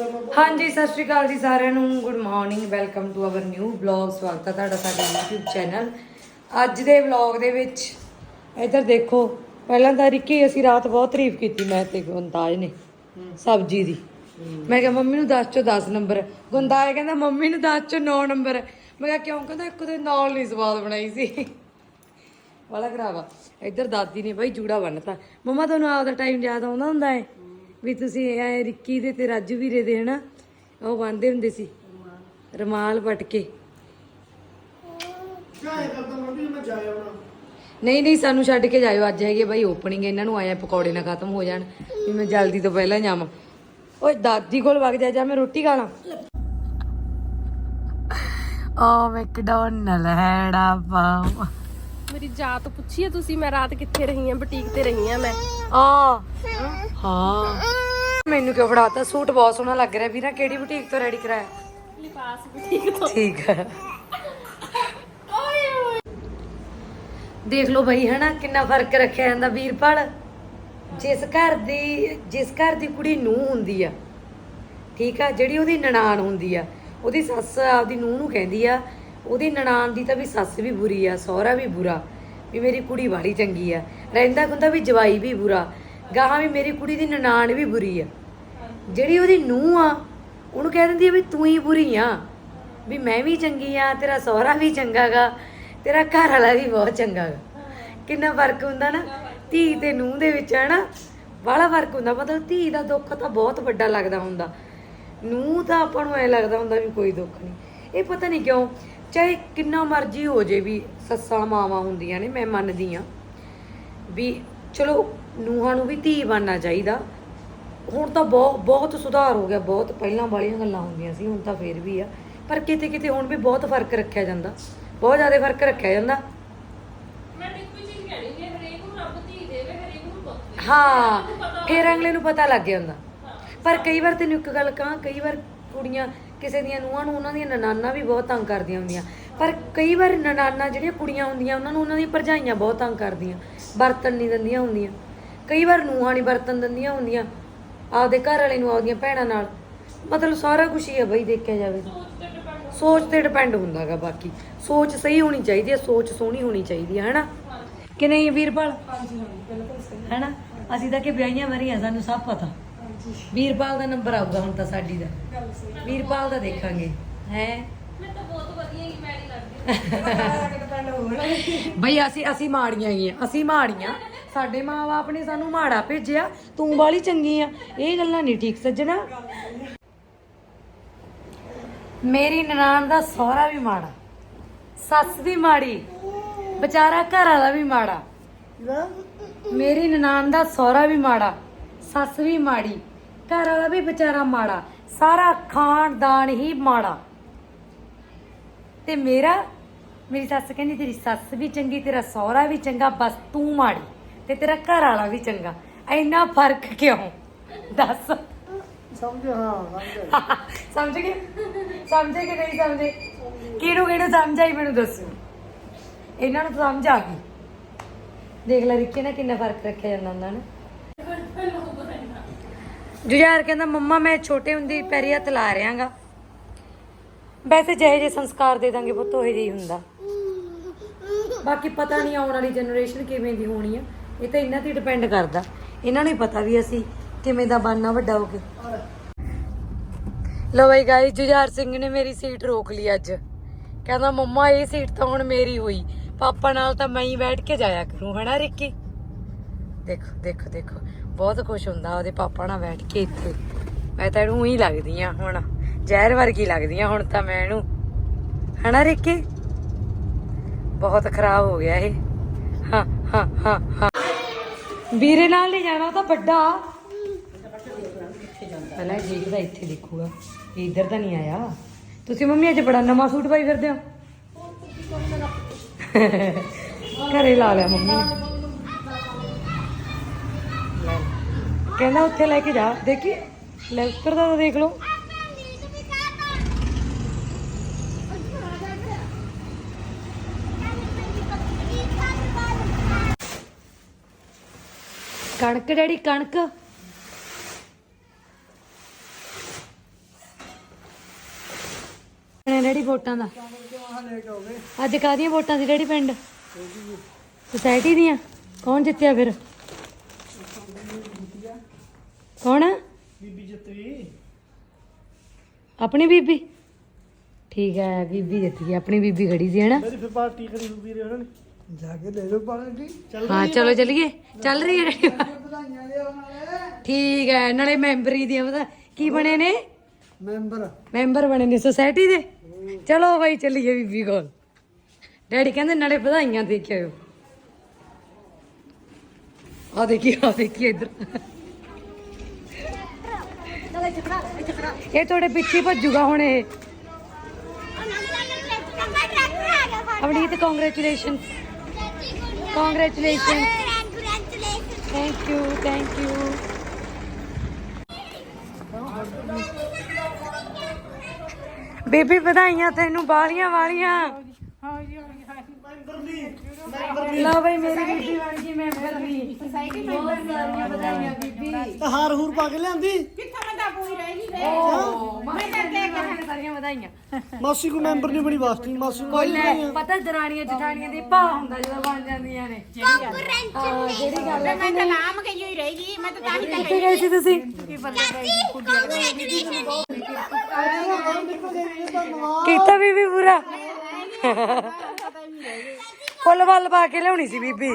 ਹਾਂਜੀ, ਸਤਿ ਸ਼੍ਰੀ ਅਕਾਲ ਜੀ ਸਾਰਿਆਂ ਨੂੰ। Good morning welcome to our new vlog ਸਵਾਗਤ ਹੈ ਤੁਹਾਡਾ ਸਾਡੇ YouTube ਚੈਨਲ ਅੱਜ ਦੇ ਵਲੌਗ ਦੇ ਵਿੱਚ, ਇੱਧਰ ਦੇਖੋ, ਪਹਿਲਾਂ ਤਾਂ ਰਿੱਕੀ, ਅਸੀਂ ਰਾਤ ਬਹੁਤ ਤਾਰੀਫ ਕੀਤੀ, ਮੈਂ ਤੇ ਗੁੰਤਾਜ ਨੇ, ਸਬਜੀ ਦੀ। ਮੈਂ ਕਿਹਾ, ਮੰਮੀ ਨੂੰ 10 ਚੋਂ 10 ਨੰਬਰ। ਗੁੰਤਾਜ ਕਹਿੰਦਾ, ਮੰਮੀ ਨੂੰ 10 ਚੋਂ 9 ਨੰਬਰ। ਮੈਂ ਕਿਹਾ, ਕਿਉਂ? ਕਹਿੰਦਾ, ਇੱਕ ਦੇ ਨਾਲ ਨਹੀਂ ਸਵਾਦ ਬਣਾਈ ਸੀ। ਵਾਲਾ ਖਰਾਬਾ ਇੱਧਰ ਦਾਦੀ ਨੇ ਬਾਈ ਜੂੜਾ ਬੰਨਤਾ। ਮਮਾ, ਤੁਹਾਨੂੰ ਆਪਦਾ ਟਾਈਮ ਯਾਦ ਆਉਂਦਾ ਹੁੰਦਾ ਹੈ? ਵੀ ਤੁਸੀਂ ਐ ਰਿੱਕੀ ਦੇ ਤੇ ਰਾਜੂ ਵੀਰੇ ਦੇ ਹਨਾ? ਉਹ ਬੰਨਦੇ ਹੁੰਦੇ ਸੀ। ਰਮਾਲ ਪਟ ਕੇ। ਨਹੀਂ ਨਹੀਂ ਸਾਨੂੰ ਛੱਡ ਕੇ ਜਾਇਓ। ਅੱਜ ਹੈਗੇ ਬਾਈ ਓਪਨਿੰਗ ਇਹਨਾਂ ਨੂੰ ਆਇਆ ਪਕੌੜੇ ਨਾ ਖਤਮ ਹੋ ਜਾਣ ਵੀ ਮੈਂ ਜਲਦੀ ਤੋਂ ਪਹਿਲਾਂ ਜਾਵਾਂ। ਓਏ ਦਾਦੀ ਕੋਲ ਵਗ ਜਾ ਜਾ ਮੈਂ ਰੋਟੀ ਖਾ ਲਾਂ। ਓ ਮੈਕਡੋਨਲ ਹੈੜਾ ਪਾਉ ਮੇਰੀ ਜਾਤ ਪੁੱਛੀ ਹੈ ਤੁਸੀਂ ਮੈਂ ਰਾਤ ਕਿੱਥੇ ਰਹੀ ਹਾਂ ਬੁਟੀਕ ਤੇ ਰਹੀ ਹਾਂ ਮੈਂ। ਆ। ਹਾਂ। ਮੈਨੂੰ ਕਿਉਂ ਫੜਾਤਾ? ਸੂਟ ਬਹੁਤ ਸੋਹਣਾ ਲੱਗ ਰਿਹਾ। ਵੀਰਾ ਕਿਹੜੀ ਬੁਟੀਕ ਤੋਂ ਰੈਡੀ ਕਰਾਇਆ? ਲਿਪਾਸ ਬੁਟੀਕ ਤੋਂ। ਠੀਕ ਹੈ। ਦੇਖ ਲਓ ਬਈ ਹਨਾ ਕਿੰਨਾ ਫ਼ਰਕ ਰੱਖਿਆ ਜਾਂਦਾ ਵੀਰਪਾਲ। ਜਿਸ ਘਰ ਦੀ ਜਿਸ ਘਰ ਦੀ ਕੁੜੀ ਨੂੰ ਹੁੰਦੀ ਆ ਠੀਕ ਆ ਜਿਹੜੀ ਉਹਦੀ ਨਨਾਣ ਹੁੰਦੀ ਆ ਉਹਦੀ ਸੱਸ ਆਪਦੀ ਨੂੰਹ ਨੂੰ ਕਹਿੰਦੀ ਆ ਉਹਦੀ ਨਨਾਣ ਦੀ ਤਾਂ ਵੀ ਸੱਸ ਵੀ ਬੁਰੀ ਆ, ਸਹੁਰਾ ਵੀ ਬੁਰਾ, ਵੀ ਮੇਰੀ ਕੁੜੀ ਵਾਲੀ ਚੰਗੀ ਆ। ਰਹਿੰਦਾ ਹੁੰਦਾ ਵੀ ਜਵਾਈ ਵੀ ਬੁਰਾ, ਗਾਹਾਂ ਵੀ ਮੇਰੀ ਕੁੜੀ ਦੀ ਨਨਾਣ ਵੀ ਬੁਰੀ ਆ। ਜਿਹੜੀ ਉਹਦੀ ਨੂੰਹ ਆ, ਉਹਨੂੰ ਕਹਿ ਦਿੰਦੀ ਆ ਵੀ ਤੂੰ ਹੀ ਬੁਰੀ ਆ, ਵੀ ਮੈਂ ਵੀ ਚੰਗੀ ਆ, ਤੇਰਾ ਸਹੁਰਾ ਵੀ ਚੰਗਾਗਾ ਤੇਰਾ ਘਰ ਵਾਲਾ ਵੀ ਬਹੁਤ ਚੰਗਾਗਾ ਕਿੰਨਾ ਫ਼ਰਕ ਹੁੰਦਾ ਨਾ, ਧੀ ਤੇ ਨੂੰਹ ਦੇ ਵਿੱਚ ਹੈ ਨਾ ਬੜਾ ਫ਼ਰਕ ਹੁੰਦਾ, ਮਤਲਬ ਧੀ ਦਾ ਦੁੱਖ ਤਾਂ ਬਹੁਤ ਵੱਡਾ ਲੱਗਦਾ ਹੁੰਦਾ। ਨੂੰਹ ਤਾਂ ਆਪਾਂ ਨੂੰ ਐ ਲੱਗਦਾ ਹੁੰਦਾ ਵੀ ਕੋਈ ਦੁੱਖ ਨਹੀਂ। ਇਹ ਪਤਾ ਨਹੀਂ ਕਿਉਂ ਚਾਹੇ ਕਿੰਨਾ ਮਰਜ਼ੀ ਹੋ ਜੇ ਵੀ ਸੱਸਾਂ ਮਾਵਾਂ ਹੁੰਦੀਆਂ ਨੇ ਮੈਂ ਮੰਨਦੀ ਆ ਵੀ ਚਲੋ ਨੂੰਹਾਂ ਨੂੰ ਵੀ ਧੀ ਬਣਨਾ ਚਾਹੀਦਾ। ਹੁਣ ਤਾਂ ਬਹੁਤ ਬਹੁਤ ਸੁਧਾਰ ਹੋ ਗਿਆ ਬਹੁਤ ਪਹਿਲਾਂ ਵਾਲੀਆਂ ਗੱਲਾਂ ਹੁੰਦੀਆਂ ਸੀ ਹੁਣ ਤਾਂ ਫੇਰ ਵੀ ਆ। ਪਰ ਕਿਤੇ ਕਿਤੇ ਹੁਣ ਵੀ ਬਹੁਤ ਫ਼ਰਕ ਰੱਖਿਆ ਜਾਂਦਾ ਬਹੁਤ ਜ਼ਿਆਦਾ ਫ਼ਰਕ ਰੱਖਿਆ ਜਾਂਦਾ। ਮੈਂ ਇੱਕ ਵੀ ਚੀਜ਼ ਕਹਿਣੀ ਕਿ ਹਰੇਕ ਨੂੰ ਰੱਬ ਧੀ ਦੇਵੇ ਹਰੇਕ ਨੂੰ ਪੁੱਤ ਹਾਂ ਫਿਰ ਅਗਲੇ ਨੂੰ ਪਤਾ ਲੱਗ ਜਾਂਦਾ। ਪਰ ਕਈ ਵਾਰ ਤੈਨੂੰ ਇੱਕ ਗੱਲ ਕਹਾਂ ਕਈ ਵਾਰ ਕੁੜੀਆਂ ਕਿਸੇ ਦੀਆਂ ਨੂੰਹਾਂ ਨੂੰ ਉਹਨਾਂ ਦੀਆਂ ਨਨਾਨਾ ਵੀ ਬਹੁਤ ਤੰਗ ਕਰਦੀਆਂ ਹੁੰਦੀਆਂ। ਪਰ ਕਈ ਵਾਰ ਨਨਾਨਾ ਜਿਹੜੀਆਂ ਕੁੜੀਆਂ ਹੁੰਦੀਆਂ ਉਹਨਾਂ ਨੂੰ ਉਹਨਾਂ ਦੀਆਂ ਭਰਜਾਈਆਂ ਬਹੁਤ ਤੰਗ ਕਰਦੀਆਂ ਬਰਤਨ ਨਹੀਂ ਦਿੰਦੀਆਂ ਹੁੰਦੀਆਂ। ਕਈ ਵਾਰ ਨੂੰਹਾਂ ਨਹੀਂ ਬਰਤਨ ਦਿੰਦੀਆਂ ਹੁੰਦੀਆਂ ਆਪਦੇ ਘਰ ਵਾਲੇ ਨੂੰ ਆਪਦੀਆਂ ਭੈਣਾਂ ਨਾਲ। ਮਤਲਬ ਸਾਰਾ ਕੁਝ ਹੀ ਆ ਬਈ ਦੇਖਿਆ ਜਾਵੇ ਸੋਚ ਤੇ ਡਿਪੈਂਡ ਹੁੰਦਾਗਾ ਬਾਕੀ। ਸੋਚ ਸਹੀ ਹੋਣੀ ਚਾਹੀਦੀ ਹੈ ਸੋਚ ਸੋਹਣੀ ਹੋਣੀ ਚਾਹੀਦੀ ਹੈ ਹੈਨਾ? ਕਿ ਨਹੀਂ ਵੀਰਪਾਲ? ਹੈਨਾ? ਅਸੀਂ ਤਾਂ ਕਿ ਵਿਆਹੀਆਂ ਮਰੀਆਂ ਸਾਨੂੰ ਸਭ ਪਤਾ। ਵੀਰਪਾਲ ਦਾ ਨੰਬਰ ਆਊਗਾ ਹੁਣ ਤਾਂ ਸਾਡੀ ਦਾ। ਵੀਰਪਾਲ ਦਾ ਦੇਖਾਂਗੇ। ਹੈ? ਮੈਂ ਤਾਂ ਬਹੁਤ ਵਧੀਆ ਹੀ ਮੈਰੀ ਲੱਗਦੀ ਬਈ ਅਸੀਂ ਅਸੀਂ ਮਾੜੀਆਂ ਹੀ ਆ। ਅਸੀਂ ਮਾੜੀਆਂ। ਸਾਡੇ ਮਾਂ-ਬਾਪ ਨੇ ਸਾਨੂੰ ਮਾੜਾ ਭੇਜਿਆ। ਤੂੰ ਬਾਲੀ ਚੰਗੀ ਆ। ਇਹ ਗੱਲਾਂ ਨਹੀਂ ਠੀਕ ਸੱਜਣਾ। ਮੇਰੀ ਨਨਾਣ ਦਾ ਸਹੁਰਾ ਵੀ ਮਾੜਾ। ਸੱਸ ਵੀ ਮਾੜੀ। ਵਿਚਾਰਾ ਘਰ ਵਾਲਾ ਵੀ ਮਾੜਾ। ਮੇਰੀ ਨਨਾਣ ਦਾ ਸਹੁਰਾ ਵੀ ਮਾੜਾ। ਸੱਸ ਵੀ ਮਾੜੀ। ਘਰ ਵਾਲਾ ਵੀ ਵਿਚਾਰਾ ਮਾੜਾ ਸਾਰਾ ਖਾਨਦਾਨ ਹੀ ਮਾੜਾ। ਤੇ ਮੇਰਾ ਮੇਰੀ ਸੱਸ ਕਹਿੰਦੀ ਤੇਰੀ ਸੱਸ ਵੀ ਚੰਗੀ ਤੇਰਾ ਸਹੁਰਾ ਵੀ ਚੰਗਾ ਬਸ ਤੂੰ ਮਾੜੀ ਤੇ ਤੇਰਾ ਘਰ ਵਾਲਾ ਵੀ ਚੰਗਾ। ਇੰਨਾ ਫ਼ਰਕ ਕਿਉਂ? ਦੱਸ। ਸਮਝ ਹਾਂ ਸਮਝ। ਸਮਝ ਗਏ? ਸਮਝੇ ਕਿ ਨਹੀਂ ਸਮਝੇ? ਕਿਹਨੂੰ ਕਿਹਨੂੰ ਸਮਝ ਆਈ ਮੈਨੂੰ ਦੱਸੋ। ਇਹਨਾਂ ਨੂੰ ਸਮਝ ਆ ਗਈ। ਦੇਖ ਲੈ ਰਿੱਕੇ ਨਾਲ ਕਿੰਨਾ ਫ਼ਰਕ ਰੱਖਿਆ ਜਾਂਦਾ ਹੁੰਦਾ ਨਾ। ਜੁਝਾਰ ਕਹਿੰਦਾ, ਮੰਮਾ, ਮੈਂ ਛੋਟੇ ਹੁੰਦੇ ਪੈਰੀ ਹੱਥ ਲਾ ਰਿਆਂਗਾ ਵੈਸੇ ਜਿਹੇ ਜੇ ਸੰਸਕਾਰ ਦੇ ਦਾਂਗੇ ਪੁੱਤ, ਉਹੇ ਜਿਹੀ ਹੁੰਦਾ। ਬਾਕੀ ਪਤਾ ਨਹੀਂ ਆਉਣ ਵਾਲੀ ਜਨਰੇਸ਼ਨ ਕਿਵੇਂ ਦੀ ਹੋਣੀ ਆ। ਇਹ ਤਾਂ ਇਹਨਾਂ ਤੇ ਡਿਪੈਂਡ ਕਰਦਾ। ਇਹਨਾਂ ਨੂੰ ਹੀ ਪਤਾ ਵੀ ਅਸੀਂ ਕਿਵੇਂ ਦਾ ਬਣਨਾ ਵੱਡਾ ਹੋ ਕੇ। ਲੋ ਬਈ ਗਾਇਸ ਜੁਝਾਰ ਸਿੰਘ ਨੇ ਮੇਰੀ ਸੀਟ ਰੋਕ ਲਈ ਅੱਜ। ਕਹਿੰਦਾ, ਮੰਮਾ, ਇਹ ਸੀਟ ਤਾਂ ਹੁਣ ਮੇਰੀ ਹੋਈ। ਪਾਪਾ ਨਾਲ ਤਾਂ ਮੈਂ ਹੀ ਬੈਠ ਕੇ ਜਾਇਆ ਕਰੂੰ, ਹਨਾ, ਰਿੱਕੀ? ਦੇਖੋ ਦੇਖੋ ਦੇਖੋ। ਬਹੁਤ ਖੁਸ਼ ਹੁੰਦਾ ਉਹਦੇ ਪਾਪਾ ਨਾਲ ਬੈਠ ਕੇ ਇੱਥੇ। ਮੈਂ ਤਾਂ ਇਹਨੂੰ ਹੀ ਲੱਗਦੀ ਆ ਹੁਣ। ਜ਼ਹਿਰ ਵਰਗੀ ਲੱਗਦੀ ਆ ਹੁਣ ਤਾਂ ਮੈਂ ਇਹਨੂੰ। ਹਨਾ ਰਿੱਕੀ? ਬਹੁਤ ਖਰਾਬ ਹੋ ਗਿਆ ਇਹ। ਹਾਂ ਹਾਂ ਹਾਂ ਹਾਂ। ਵੀਰੇ ਨਾਲ ਨਹੀਂ ਜਾਣਾ ਤਾਂ ਵੱਡਾ। ਪਹਿਲਾਂ ਇਹ ਦੇਖਦਾ ਇੱਥੇ ਦੇਖੂਗਾ। ਇਹ ਇੱਧਰ ਤਾਂ ਨਹੀਂ ਆਇਆ। ਤੁਸੀਂ ਮੰਮੀ ਅੱਜ ਬੜਾ ਨਵਾਂ ਸੂਟ ਪਾਈ ਫਿਰਦੇ ਹੋ? ਘਰੇ ਲਾ ਲਿਆ ਮੰਮੀ ਨੇ। ਕਹਿੰਦਾ ਉੱਥੇ ਲੈ ਕੇ ਜਾ। ਦੇਖੀ? ਲੈ ਉੱਤਰ ਦਾ ਤਾਂ ਦੇਖ ਲਓ। ਕਣਕ ਡੈਡੀ ਕਣਕ। ਬਣਿਆ ਡੈਡੀ ਵੋਟਾਂ ਦਾ। ਅੱਜ ਕਾਹਦੀਆਂ ਵੋਟਾਂ ਸੀ ਡੈਡੀ ਪਿੰਡ? ਸੁਸਾਇਟੀ ਦੀਆਂ? ਕੌਣ ਜਿੱਤਿਆ ਫਿਰ? ਕੌਣ ਬੀਬੀ ਜਤਰੀ ਆਪਣੀ ਬੀਬੀ? ਠੀਕ ਹੈ ਬੀਬੀ ਜਿੱਤ ਆਪਣੀ ਬੀਬੀ ਖੜੀ ਸੀ ਹਨਾ? ਮੇਰੀ ਫਿਰ ਪਾਰਟੀ ਖੜੀ ਹੁੰਦੀ ਰਹੀ ਉਹਨਾਂ ਨੇ ਜਾ ਕੇ ਲੈ ਲਓ ਪਾਰਟੀ। ਚੱਲ ਹਾਂ ਚਲੋ ਚੱਲੀਏ। ਚੱਲ ਰਹੀ ਹੈ? ਡੈਡੀ ਵਧਾਈਆਂ ਲਿਆਉਣ ਵਾਲੇ ਠੀਕ ਹੈ ਨਾਲੇ ਮੈਂਬਰੀ ਦੀਆਂ ਪਤਾ ਕੀ ਬਣੇ ਨੇ? ਮੈਂਬਰ। ਮੈਂਬਰ ਬਣੇ ਨੇ ਸੁਸਾਇਟੀ ਦੇ? ਚਲੋ ਬਾਈ ਚੱਲੀਏ ਬੀਬੀ ਕੋਲ। ਡੈਡੀ ਕਹਿੰਦੇ ਨਾਲੇ ਵਧਾਈਆਂ ਦੇ ਕੇ ਆਇਓ ਆ ਦੇਖੀ ਆ ਦੇਖੀ ਇੱਧਰ। ਇਹ ਤੁਹਾਡੇ ਪਿੱਛੇ ਭੱਜੂਗਾ ਹੁਣ ਇਹ। Avneet congratulation congratulation thank you thank you baby ਵਧਾਈਆਂ ਤੈਨੂੰ ਬਾਲੀਆਂ ਵਾਲੀਆਂ। ਲਓ ਬਈ ਮੇਰੀ ਬੀਬੀ ਬਣ ਗਈ ਮੈਂਬਰ ਦੀ ਸੋਸਾਇਟੀ ਮੈਂਬਰ ਸਾਰੀਆਂ ਵਧਾਈਆਂ ਬੀਬੀ। ਤਾਂ ਹਾਰ ਹੂਰ ਪਾ ਕੇ ਲਿਆਂਦੀ? ਓ ਮੈਂ ਤਾਂ ਸਾਰੀਆਂ ਵਧਾਈਆਂ। ਮਾਸੀ ਕੋ ਮੈਂਬਰ ਨਹੀਂ ਬਣੀ ਵਾਸਤੀ ਮਾਸੀ ਨੂੰ ਕੋਈ ਲੈ ਪਤਾ ਦਰਾਣੀਆਂ ਜਠਾਣੀਆਂ ਦੀ ਭਾ ਹੁੰਦਾ ਜਦੋਂ ਬਣ ਜਾਂਦੀਆਂ ਨੇ। ਜਿਹੜੀ ਗੱਲ ਹੈ ਮੈਂ ਤਾਂ ਨਾਮ ਗਈ ਹੋਈ ਰਹੇਗੀ ਮੈਂ ਤਾਂ ਤਾਂ ਹੀ ਕਿੱਥੇ ਗਏ ਸੀ ਤੁਸੀਂ? ਕੀਤਾ ਬੀਬੀ ਪੂਰਾ? ਫੁੱਲ ਵੱਲ ਪਾ ਕੇ ਲਿਆਉਣੀ ਸੀ ਬੀਬੀ।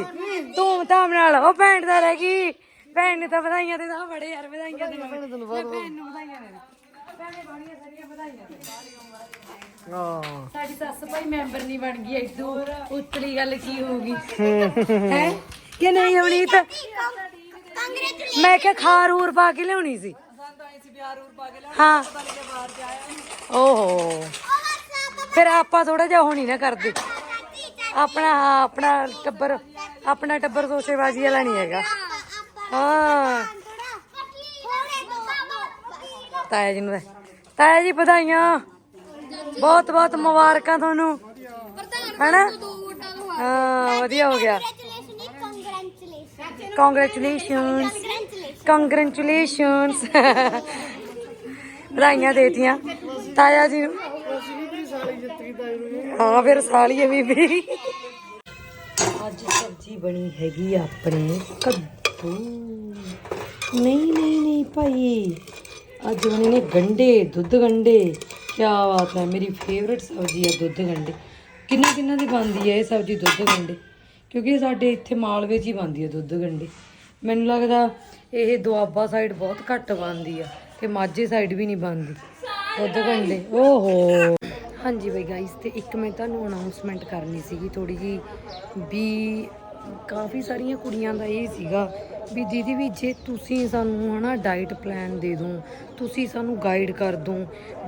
ਧੂਮ ਧਾਮ ਨਾਲ। ਉਹ ਭੈਣ ਦਾ ਰਹਿ ਗਈ। ਭੈਣ ਨੇ ਤਾਂ ਵਧਾਈਆਂ ਤੇ ਤਾਂ ਬੜੇ ਯਾਰ ਵਧਾਈਆਂ ਦੇ ਭੈਣ ਨੂੰ ਵਧਾਈਆਂ ਦੇ ਭੈਣੇ ਬਾਣੀਆਂ ਸਾਰੀਆਂ ਵਧਾਈਆਂ ਦੇ ਹਾਂ। ਸਾਡੀ ਸੱਸ ਭਾਈ ਮੈਂਬਰ ਨਹੀਂ ਬਣ ਗਈ ਐਡੂ ਉਤਲੀ ਗੱਲ ਕੀ ਹੋਊਗੀ ਹੈ। ਕਿ ਨਹੀਂ ਅਵਨੀਤ ਮੈਂ ਕਿਹਾ ਖਾਰ ਹੂਰ ਪਾ ਕੇ ਲਿਆਉਣੀ ਸੀ। ਹਾਂ। ਓਹੋ। ਫਿਰ ਆਪਾਂ ਥੋੜਾ ਜਿਹਾ ਹੋਣੀ ਨਾ ਕਰਦੇ। ਆਪਣਾ ਆਪਣਾ ਟੱਬਰ ਆਪਣਾ ਟੱਬਰ ਸੋਸ਼ੇਬਾਜ਼ੀ ਵਾਲਾ ਨਹੀਂ ਹੈਗਾ। ਹਾਂ। ਤਾਇਆ ਜੀ ਨੂੰ ਤਾਇਆ ਜੀ, ਵਧਾਈਆਂ। ਬਹੁਤ ਬਹੁਤ ਮੁਬਾਰਕਾਂ ਤੁਹਾਨੂੰ। ਹੈਨਾ? ਹਾਂ, ਵਧੀਆ ਹੋ ਗਿਆ। ਕੰਗ੍ਰੈਚੁਲੇਸ਼ਨਸ ਕੰਗ੍ਰੈਚੁਲੇਸ਼ਨਸ ਵਧਾਈਆਂ ਦੇਤੀਆਂ। ਤਾਇਆ ਜੀ ਨੂੰ। ਹਾਂ, ਫਿਰ ਸਾਲੀ ਹੈ ਬੀਬੀ। ਅੱਜ ਸਬਜ਼ੀ ਬਣੀ ਹੈਗੀ ਆਪਣੇ ਕੱਦੂ। ਨਹੀਂ ਨਹੀਂ ਨਹੀਂ ਭਾਈ। ਅੱਜ ਬਣੇ ਨੇ ਗੰਡੇ, ਦੁੱਧ ਗੰਡੇ। ਕੀ ਬਾਤ ਹੈ, ਮੇਰੀ ਫੇਵਰਿਟ ਸਬਜ਼ੀ ਹੈ ਦੁੱਧ ਗੰਡੇ। ਕਿੰਨਾ ਕਿੰਨਾ ਦੀ ਬਣਦੀ ਹੈ ਇਹ ਸਬਜ਼ੀ ਦੁੱਧ ਗੰਡੇ? ਕਿਉਂਕਿ ਸਾਡੇ ਇੱਥੇ ਮਾਲਵੇ 'ਚ ਹੀ ਬਣਦੀ ਹੈ ਦੁੱਧ ਗੰਡੇ। ਮੈਨੂੰ ਲੱਗਦਾ ਇਹ ਦੁਆਬਾ ਸਾਈਡ ਬਹੁਤ ਘੱਟ ਬਣਦੀ ਆ ਤੇ ਮਾਝੇ ਸਾਈਡ ਵੀ ਨਹੀਂ ਬਣਦੀ। ਦੁੱਧ ਗੰਡੇ, ਓਹੋ। ਹਾਂਜੀ ਬਈ ਗਾਇਸ ਤੇ ਇੱਕ ਮੈਂ ਤੁਹਾਨੂੰ ਅਨਾਉਂਸਮੈਂਟ ਕਰਨੀ ਸੀਗੀ ਥੋੜੀ ਜੀ ਵੀ ਕਾਫੀ ਸਾਰੀਆਂ ਕੁੜੀਆਂ ਦਾ ਇਹ ਸੀਗਾ ਵੀ ਦੀਦੀ ਵੀ ਜੇ ਤੁਸੀਂ ਸਾਨੂੰ ਹਨਾ ਡਾਈਟ ਪਲਾਨ ਦੇ ਦੋ ਤੁਸੀਂ ਸਾਨੂੰ ਗਾਈਡ ਕਰ ਦੋ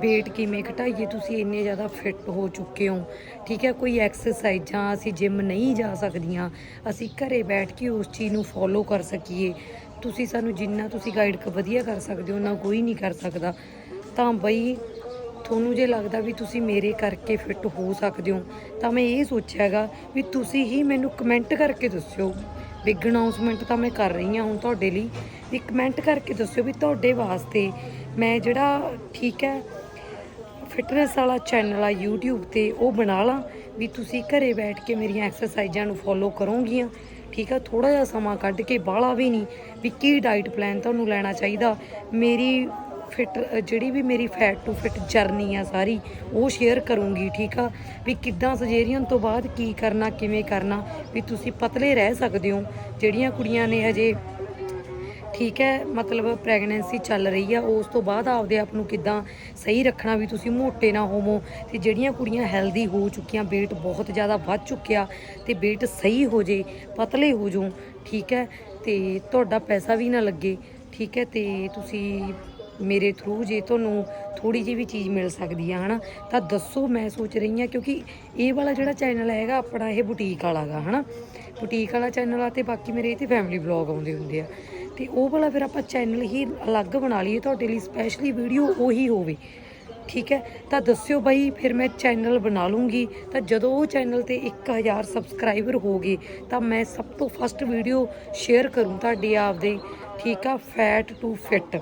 weight ਕਿਵੇਂ ਘਟਾਈਏ, ਤੁਸੀਂ ਇੰਨੇ ਜ਼ਿਆਦਾ ਫਿੱਟ ਹੋ ਚੁੱਕੇ ਹੋ, ਠੀਕ ਹੈ, ਕੋਈ ਐਕਸਰਸਾਈਜ਼ਾਂ ਅਸੀਂ ਜਿਮ ਨਹੀਂ ਜਾ ਸਕਦੀਆਂ, ਅਸੀਂ ਘਰੇ ਬੈਠ ਕੇ ਉਸ ਚੀਜ਼ ਨੂੰ ਫੋਲੋ ਕਰ ਸਕੀਏ, ਤੁਸੀਂ ਸਾਨੂੰ ਜਿੰਨਾ ਤੁਸੀਂ ਗਾਈਡ ਵਧੀਆ ਕਰ ਸਕਦੇ ਹੋ ਨਾ ਕੋਈ ਨਹੀਂ ਕਰ ਸਕਦਾ, ਤਾਂ ਬਈ ਤੁਹਾਨੂੰ ਜੇ ਲੱਗਦਾ ਵੀ ਤੁਸੀਂ ਮੇਰੇ ਕਰਕੇ ਫਿੱਟ ਹੋ ਸਕਦੇ ਹੋ, ਤਾਂ ਮੈਂ ਇਹ ਸੋਚਿਆਗਾ ਵੀ ਤੁਸੀਂ ਹੀ ਮੈਨੂੰ ਕਮੈਂਟ ਕਰਕੇ ਦੱਸਿਓ। ਬਿਗ ਅਨਾਉਂਸਮੈਂਟ ਤਾਂ ਮੈਂ ਕਰ ਰਹੀ ਹਾਂ ਹੁਣ ਤੁਹਾਡੇ ਲਈ। ਵੀ ਕਮੈਂਟ ਕਰਕੇ ਦੱਸਿਓ ਵੀ ਤੁਹਾਡੇ ਵਾਸਤੇ ਮੈਂ ਜਿਹੜਾ ਠੀਕ ਹੈ ਫਿਟਨੈਸ ਵਾਲਾ ਚੈਨਲ ਆ YouTube ਤੇ ਉਹ ਬਣਾ ਲਾਂ। ਵੀ ਤੁਸੀਂ ਘਰੇ ਬੈਠ ਕੇ ਮੇਰੀਆਂ ਐਕਸਰਸਾਈਜ਼ਾਂ ਨੂੰ ਫੋਲੋ ਕਰੋਗੀਆਂ। ਠੀਕ ਆ ਥੋੜਾ ਜਿਹਾ ਸਮਾਂ ਕੱਢ ਕੇ ਬਾਹਲਾ ਵੀ ਨਹੀਂ। ਵੀ ਕੀ ਡਾਈਟ ਪਲਾਨ ਤੁਹਾਨੂੰ ਲੈਣਾ ਚਾਹੀਦਾ? ਮੇਰੀ ਫਿਟ ਜਿਹੜੀ ਵੀ ਮੇਰੀ ਫੈਟ ਟੂ ਫਿਟ ਜਰਨੀ ਆ ਸਾਰੀ, ਉਹ ਸ਼ੇਅਰ ਕਰੂੰਗੀ, ਠੀਕ ਆ? ਵੀ ਕਿੱਦਾਂ ਸਜੇਰੀਅਨ ਤੋਂ ਬਾਅਦ ਕੀ ਕਰਨਾ, ਕਿਵੇਂ ਕਰਨਾ, ਵੀ ਤੁਸੀਂ ਪਤਲੇ ਰਹਿ ਸਕਦੇ ਹੋ। ਜਿਹੜੀਆਂ ਕੁੜੀਆਂ ਨੇ ਹਜੇ, ਠੀਕ ਹੈ, ਮਤਲਬ ਪ੍ਰੈਗਨੈਂਸੀ ਚੱਲ ਰਹੀ ਆ, ਉਸ ਤੋਂ ਬਾਅਦ ਆਪਦੇ ਆਪ ਨੂੰ ਕਿੱਦਾਂ ਸਹੀ ਰੱਖਣਾ, ਵੀ ਤੁਸੀਂ ਮੋਟੇ ਨਾ ਹੋਵੋ। ਤੇ ਜਿਹੜੀਆਂ ਕੁੜੀਆਂ ਹੈਲਦੀ ਹੋ ਚੁੱਕੀਆਂ, weight ਬਹੁਤ ਜ਼ਿਆਦਾ ਵੱਧ ਚੁੱਕਿਆ, ਤੇ weight ਸਹੀ ਹੋ ਜੇ, ਪਤਲੇ ਹੋ ਜਾਓ, ਠੀਕ ਹੈ? ਤੇ ਤੁਹਾਡਾ ਪੈਸਾ ਵੀ ਨਾ ਲੱਗੇ, ਠੀਕ ਹੈ? ਤੇ ਤੁਸੀਂ ਮੇਰੇ ਥਰੂ ਜੇ ਤੁਹਾਨੂੰ ਥੋੜੀ ਜਿਹੀ ਵੀ ਚੀਜ਼ ਮਿਲ ਸਕਦੀ ਆ, ਹਨਾ? ਤਾਂ ਦੱਸੋ, ਮੈਂ ਸੋਚ ਰਹੀ ਆ, ਕਿਉਂਕਿ ਇਹ ਵਾਲਾ ਜਿਹੜਾ ਚੈਨਲ ਹੈਗਾ, ਆਪਣਾ ਇਹ ਬੁਟੀਕ ਵਾਲਾ ਗਾ ਹਨਾ? ਬੁਟੀਕ ਵਾਲਾ ਚੈਨਲ ਆ ਤੇ ਬਾਕੀ ਮੇਰੇ ਇਹ ਤੇ ਫੈਮਿਲੀ ਵਲੌਗ ਆਉਂਦੇ ਹੁੰਦੇ ਆ। ਤੇ ਉਹ ਵਾਲਾ ਫਿਰ ਆਪਾਂ ਚੈਨਲ ਹੀ ਅਲੱਗ ਬਣਾ ਲਈਏ, ਤੁਹਾਡੇ ਲਈ ਸਪੈਸ਼ਲੀ ਵੀਡੀਓ ਉਹੀ ਹੋਵੇ। ਠੀਕ ਹੈ? ਤਾਂ ਦੱਸਿਓ ਬਾਈ, ਫਿਰ ਮੈਂ ਚੈਨਲ ਬਣਾ ਲੂੰਗੀ। ਤਾਂ ਜਦੋਂ ਉਹ ਚੈਨਲ ਤੇ 1000 ਸਬਸਕ੍ਰਾਈਬਰ ਹੋ ਗਏ, ਤਾਂ ਮੈਂ ਸਭ ਤੋਂ ਫਸਟ ਵੀਡੀਓ ਸ਼ੇਅਰ ਕਰੂੰ ਤੁਹਾਡੇ ਆਪਦੇ ਠੀਕ ਆ? ਫੈਟ ਟੂ ਫਿਟ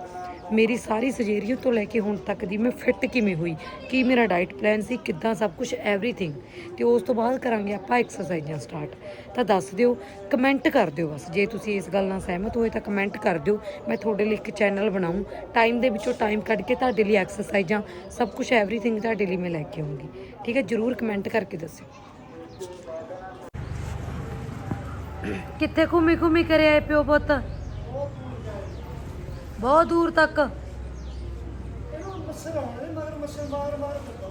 ਮੇਰੀ ਸਾਰੀ ਸਰਜਰੀ ਤੋਂ ਲੈ ਕੇ ਹੁਣ ਤੱਕ ਦੀ ਮੈਂ ਫਿੱਟ ਕਿਵੇਂ ਹੋਈ? ਕੀ ਮੇਰਾ ਡਾਈਟ ਪਲਾਨ ਸੀ? ਕਿੱਦਾਂ ਸਭ ਕੁਝ ਐਵਰੀਥਿੰਗ ਤੇ ਉਸ ਤੋਂ ਬਾਅਦ ਕਰਾਂਗੇ ਆਪਾਂ ਐਕਸਰਸਾਈਜ਼ਾਂ ਸਟਾਰਟ ਤਾਂ ਦੱਸ ਦਿਓ ਕਮੈਂਟ ਕਰ ਦਿਓ ਬਸ। ਜੇ ਤੁਸੀਂ ਇਸ ਗੱਲ ਨਾਲ ਸਹਿਮਤ ਹੋਏ ਤਾਂ ਕਮੈਂਟ ਕਰ ਦਿਓ। ਮੈਂ ਤੁਹਾਡੇ ਲਈ ਇੱਕ ਚੈਨਲ ਬਣਾਉਂ ਟਾਈਮ ਦੇ ਵਿੱਚੋਂ ਟਾਈਮ ਕੱਢ ਕੇ ਤੁਹਾਡੇ ਲਈ ਐਕਸਰਸਾਈਜ਼ਾਂ ਸਭ ਕੁਝ ਐਵਰੀਥਿੰਗ ਤੁਹਾਡੇ ਲਈ ਮੈਂ ਲੈ ਕੇ ਆਉਂਗੀ। ਠੀਕ ਹੈ? ਜਰੂਰ ਕਮੈਂਟ ਕਰਕੇ ਦੱਸਿਓ। ਕਿੱਥੇ ਘੁੰਮੀ ਘੁੰਮੀ ਕਰਿਆ ਆਏ ਪਿਓ ਪੁੱਤ? ਬਹੁਤ ਦੂਰ ਤੱਕ। ਇਹਨੂੰ ਮੱਛਰ ਆਉਣੇ ਮਗਰ ਮੱਛਰ ਮਾਰ ਮਾਰ। ਫਿਰਦਾ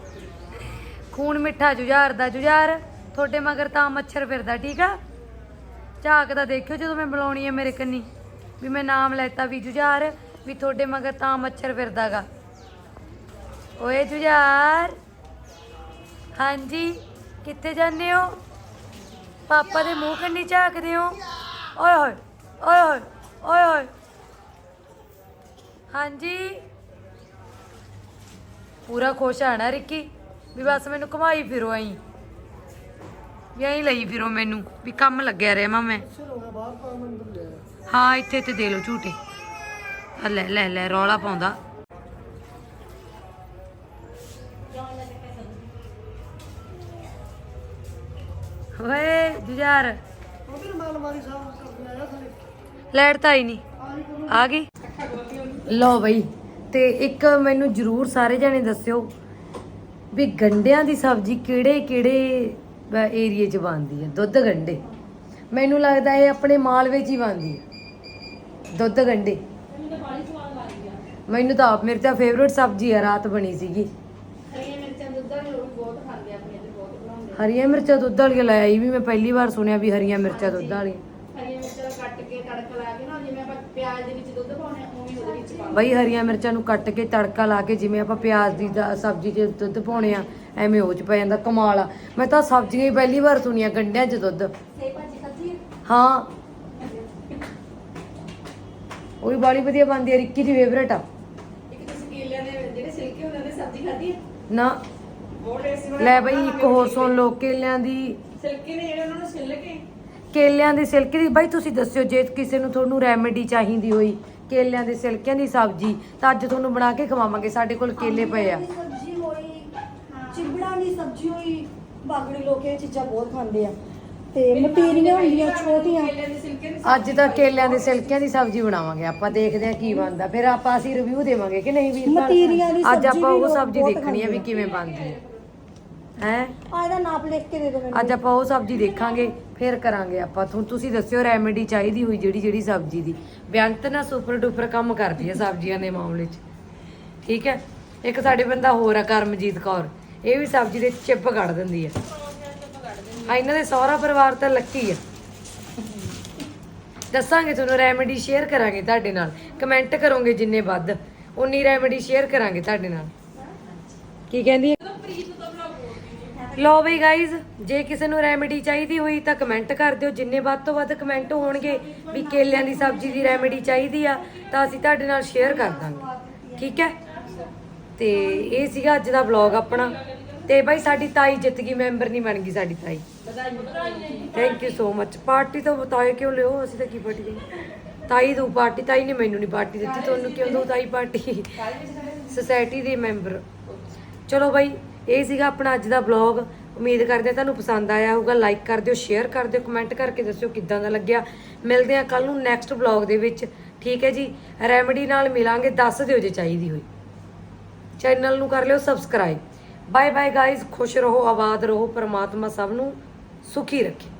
ਖੂਨ ਮਿੱਠਾ ਜੁਝਾਰ ਦਾ ਜੁਝਾਰ ਤੁਹਾਡੇ ਮਗਰ ਤਾਂ ਮੱਛਰ ਫਿਰਦਾ ਠੀਕ ਆ? ਝਾਕਦਾ ਦੇਖਿਓ ਜਦੋਂ ਮੈਂ ਬੁਲਾਉਣੀ ਹੈ ਮੇਰੇ ਕੰਨੀ ਵੀ ਮੈਂ ਨਾਮ ਲੈਤਾ ਵੀ ਜੁਝਾਰ ਵੀ ਤੁਹਾਡੇ ਮਗਰ ਤਾਂ ਮੱਛਰ ਫਿਰਦਾਗਾ। ਓਏ ਜੁਝਾਰ ਹਾਂਜੀ ਕਿੱਥੇ ਜਾਂਦੇ ਹੋ? ਪਾਪਾ ਦੇ ਮੂੰਹ ਕੰਨੀ ਝਾਕਦੇ ਹੋ? ਓਏ ਹੋਏ ਓਏ ਹੋਏ ਓਏ ਹੋਏ। ਹਾਂਜੀ। ਪੂਰਾ ਖੁਸ਼ ਆਣਾ ਰਿੱਕੀ? ਵੀ ਬਸ ਮੈਨੂੰ ਘੁਮਾਈ ਫਿਰੋ ਆਈ ਵੀ ਐਂ ਲਈ ਫਿਰੋ ਮੈਨੂੰ ਵੀ ਕੰਮ ਲੱਗਿਆ ਰਿਹਾ ਮਾਂ। ਹੋ ਹਾਂ ਇੱਥੇ ਤੇ ਦੇ ਲੋ ਝੂਟੇ। ਆ ਲੈ ਲੈ ਲੈ ਰੌਲਾ ਪਾਉਂਦਾ। ਓਏ ਜੁਝਾਰ। ਲਾਈਟ ਤਾਂ ਆਈ ਨਹੀਂ ਆ ਗਈ। ਲਓ ਬਈ ਤੇ ਇੱਕ ਮੈਨੂੰ ਜਰੂਰ ਸਾਰੇ ਜਣੇ ਦੱਸਿਓ ਵੀ ਗੰਡਿਆਂ ਦੀ ਸਬਜ਼ੀ ਕਿਹੜੇ ਕਿਹੜੇ ਏਰੀਏ 'ਚ ਬਣਦੀ ਹੈ? ਦੁੱਧ ਗੰਡੇ ਮੈਨੂੰ ਲੱਗਦਾ ਇਹ ਆਪਣੇ ਮਾਲਵੇ 'ਚ ਹੀ ਬਣਦੀ ਹੈ। ਦੁੱਧ ਗੰਡੇ ਮੈਨੂੰ ਤਾਂ ਆਪ ਮੇਰੀ ਤਾਂ ਫੇਵਰੇਟ ਸਬਜ਼ੀ ਆ ਰਾਤ ਬਣੀ ਸੀਗੀ। ਹਰੀਆਂ ਮਿਰਚਾਂ ਦੁੱਧ ਵਾਲੀ ਉਹ ਵੀ ਬਹੁਤ ਖਾਂਦੇ ਆ ਆਪਣੇ ਤੇ ਬਹੁਤ ਬਣਾਉਂਦੇ ਹਰੀਆਂ ਮਿਰਚਾਂ ਦੁੱਧ ਵਾਲੀਆਂ ਲੈ ਆਈ ਵੀ ਮੈਂ ਪਹਿਲੀ ਵਾਰ ਸੁਣਿਆ ਵੀ ਹਰੀਆਂ ਮਿਰਚਾਂ ਦੁੱਧ ਵਾਲੀਆਂ ਹਰੀਆਂ ਮਿਰਚਾਂ ਕੱਟ ਕੇ ਤੜਕਾ ਲਾ ਕੇ ਨਾ ਜਿਵੇਂ ਆਪਾਂ ਪਿਆਜ਼ ਦੇ ਵਿੱਚ ਦੁੱਧ ਪਾਉਂਦੇ ਆ ਉਵੇਂ ਉਹਦੇ ਵਿੱਚ ਪਾ ਬਈ ਹਰੀਆਂ ਮਿਰਚਾਂ ਨੂੰ ਕੱਟ ਕੇ ਤੜਕਾ ਲਾ ਕੇ ਜਿਵੇਂ ਆਪਾਂ ਪਿਆਜ਼ ਦੀ ਦਾ- ਸਬਜ਼ੀ 'ਚ ਦੁੱਧ ਪਾਉਣੇ ਆ ਐਵੇਂ ਉਹ 'ਚ ਪੈ ਜਾਂਦਾ ਕਮਾਲ ਆ। ਮੈਂ ਤਾਂ ਸਬਜ਼ੀਆਂ ਹੀ ਪਹਿਲੀ ਵਾਰ ਸੁਣੀਆਂ ਗੰਡਿਆਂ 'ਚ ਦੁੱਧ। ਸੇ ਭਾਜੀ ਖਾਧੀ ਹੈ। ਹਾਂ ਉਹ ਵੀ ਬਾਲੀ ਵਧੀਆ ਬਣਦੀ ਆ ਰਿੱਕੀ ਦੀ ਫੇਵਰੇਟ ਆ। ਇੱਕ ਤੁਸੀਂ ਕੇਲਿਆਂ ਦੇ ਜਿਹੜੇ ਸਿਲਕੇ ਹੁੰਦੇ ਨੇ ਸਬਜ਼ੀ ਖਾਧੀ ਹੈ ਨਾ। ਬਹੁਤ ਟੇਸਟੀ ਲੈ ਬਈ ਇੱਕ ਹੋਰ ਸੁਣ ਲਓ ਕੇਲਿਆਂ ਦੀ। ਸਿਲਕੇ ਨੇ ਜਿਹੜੇ ਉਹਨਾਂ ਨੂੰ ਛਿੱਲ ਕੇ ਕੇਲਿਆਂ ਦੀ ਸਿਲਕੀ ਦੀ ਬਾਈ ਤੁਸੀਂ ਦੱਸਿਓ ਜੇ ਕਿਸੇ ਨੂੰ ਤੁਹਾਨੂੰ ਰੈਮੇਡੀ ਚਾਹੀਦੀ ਹੋਈ ਕੇਲਿਆਂ ਦੇ ਸਿਲਕਿਆਂ ਦੀ ਸਬਜ਼ੀ ਤਾਂ ਅੱਜ ਤੁਹਾਨੂੰ ਬਣਾ ਕੇ ਖਵਾਵਾਂਗੇ ਸਾਡੇ ਕੋਲ ਕੇਲੇ ਪਏ ਆ। ਦੀ ਸਬਜ਼ੀ ਹੋਈ ਚਿਬੜਾਂ ਦੀ ਸਬਜ਼ੀ ਹੋਈ ਬਾਗੜੀ ਲੋਕ ਇਹ ਚੀਜ਼ਾਂ ਬਹੁਤ ਖਾਂਦੇ ਆ। ਤੇ ਮਟੀਰੀਆਂ ਹੁੰਦੀਆਂ ਛੋਟੀਆਂ। ਕੇਲਿਆਂ ਦੇ ਸਿਲਕੇ ਦੀ ਅੱਜ ਤਾਂ ਕੇਲਿਆਂ ਦੇ ਸਿਲਕਿਆਂ ਦੀ ਸਬਜ਼ੀ ਬਣਾਵਾਂਗੇ ਆਪਾਂ ਦੇਖਦੇ ਹਾਂ ਕੀ ਬਣਦਾ। ਫਿਰ ਆਪਾਂ ਅਸੀਂ ਰਿਵਿਊ ਦੇਵਾਂਗੇ ਕਿ ਨਹੀਂ ਵੀਰ ਦੀ ਅੱਜ ਸਬਜ਼ੀ ਆਪਾਂ ਵੀ ਉਹ ਲੋਕ ਸਬਜ਼ੀ ਬਹੁਤ ਦੇਖਣੀ ਹੈ ਵੀ ਖਾਂਦੇ ਕਿਵੇਂ ਬਣਦੀ ਹੈ ਹੈ? ਆ ਇਹਦਾ ਨਾਪ ਲਿਖ ਕੇ ਦੇ ਦਿਓ ਮੈਨੂੰ। ਅੱਜ ਆਪਾਂ ਉਹ ਸਬਜ਼ੀ ਦੇਖਾਂਗੇ ਫਿਰ ਕਰਾਂਗੇ ਆਪਾਂ। ਤੁਹਾਨੂੰ ਤੁਸੀਂ ਦੱਸਿਓ ਰੈਮੇਡੀ ਚਾਹੀਦੀ ਹੋਈ ਜਿਹੜੀ ਜਿਹੜੀ ਸਬਜ਼ੀ ਦੀ। ਬੇਅੰਤ ਨਾ ਸੁਪਰ ਡੁਪਰ ਕੰਮ ਕਰਦੀ ਹੈ ਸਬਜ਼ੀਆਂ ਦੇ ਮਾਮਲੇ 'ਚ। ਠੀਕ ਹੈ? ਇੱਕ ਸਾਡੇ ਬੰਦਾ ਹੋਰ ਆ ਕਰਮਜੀਤ ਕੌਰ। ਇਹ ਵੀ ਸਬਜ਼ੀ ਦੇ ਚਿੱਪ ਕੱਢ ਦਿੰਦੀ ਹੈ ਆ ਇਹਨਾਂ ਦੇ ਸਹੁਰਾ ਪਰਿਵਾਰ ਤਾਂ ਲੱਕੀ ਆ। ਦੱਸਾਂਗੇ ਤੁਹਾਨੂੰ ਰੈਮੇਡੀ ਸ਼ੇਅਰ ਕਰਾਂਗੇ ਤੁਹਾਡੇ ਨਾਲ। ਕਮੈਂਟ ਕਰੋਗੇ ਜਿੰਨੇ ਵੱਧ। ਉਨੀ ਰੈਮੇਡੀ ਸ਼ੇਅਰ ਕਰਾਂਗੇ ਤੁਹਾਡੇ ਨਾਲ। ਕੀ ਕਹਿੰਦੀ ਹੈ ਲੋ ਬਈ ਗਾਇਜ਼ ਜੇ ਕਿਸੇ ਨੂੰ ਰੈਮੇਡੀ ਚਾਹੀਦੀ ਹੋਈ ਤਾਂ ਕਮੈਂਟ ਕਰ ਦਿਓ। ਜਿੰਨੇ ਵੱਧ ਤੋਂ ਵੱਧ ਕਮੈਂਟ ਹੋਣਗੇ ਵੀ ਕੇਲਿਆਂ ਦੀ ਸਬਜ਼ੀ ਦੀ ਰੈਮੇਡੀ ਚਾਹੀਦੀ ਆ, ਤਾਂ ਅਸੀਂ ਤੁਹਾਡੇ ਨਾਲ ਸ਼ੇਅਰ ਕਰ ਦਾਂਗੇ। ਠੀਕ ਹੈ? ਤੇ ਇਹ ਸੀਗਾ ਅੱਜ ਦਾ ਵਲੌਗ ਆਪਣਾ। ਤੇ ਬਾਈ, ਸਾਡੀ ਤਾਈ ਜਿੱਤ ਗਈ ਮੈਂਬਰ ਨਹੀਂ ਬਣ ਗਈ ਸਾਡੀ ਤਾਈ। Thank you so much party ਤਾਂ ਬਤਾਏ ਕਿਉਂ ਲਿਓ? ਅਸੀਂ ਤਾਂ ਕੀ ਪਾਰਟੀ ਦੇਣੀ ਤਾਈ ਦੂ ਪਾਰਟੀ, ਤਾਈ ਨੇ ਮੈਨੂੰ ਨਹੀਂ ਪਾਰਟੀ ਦਿੱਤੀ। ਤੁਹਾਨੂੰ ਕਿਉਂ ਦਊ ਤਾਈ ਪਾਰਟੀ? ਸੁਸਾਇਟੀ ਦੇ ਮੈਂਬਰ ਚਲੋ ਬਾਈ ਇਹ ਸੀਗਾ ਆਪਣਾ ਅੱਜ ਦਾ ਵਲੌਗ ਉਮੀਦ ਕਰਦੇ ਹਾਂ ਤੁਹਾਨੂੰ ਪਸੰਦ ਆਇਆ ਹੋਊਗਾ। ਲਾਈਕ ਕਰ ਦਿਓ ਸ਼ੇਅਰ ਕਰ ਦਿਓ ਕਮੈਂਟ ਕਰਕੇ ਦੱਸਿਓ ਕਿੱਦਾਂ ਦਾ ਲੱਗਿਆ। ਮਿਲਦੇ ਹਾਂ ਕੱਲ ਨੂੰ ਨੈਕਸਟ ਵਲੌਗ ਦੇ ਵਿੱਚ। ਠੀਕ ਹੈ ਜੀ? ਰੈਮਡੀ ਨਾਲ ਮਿਲਾਂਗੇ, ਦੱਸ ਦਿਓ ਜੇ ਚਾਹੀਦੀ ਹੋਈ। ਚੈਨਲ ਨੂੰ ਕਰ ਲਿਓ ਸਬਸਕ੍ਰਾਈਬ ਬਾਏ ਬਾਏ ਗਾਇਜ਼ ਖੁਸ਼ ਰਹੋ, ਆਬਾਦ ਰਹੋ, ਪਰਮਾਤਮਾ ਸਭ ਨੂੰ ਸੁਖੀ ਰੱਖੇ।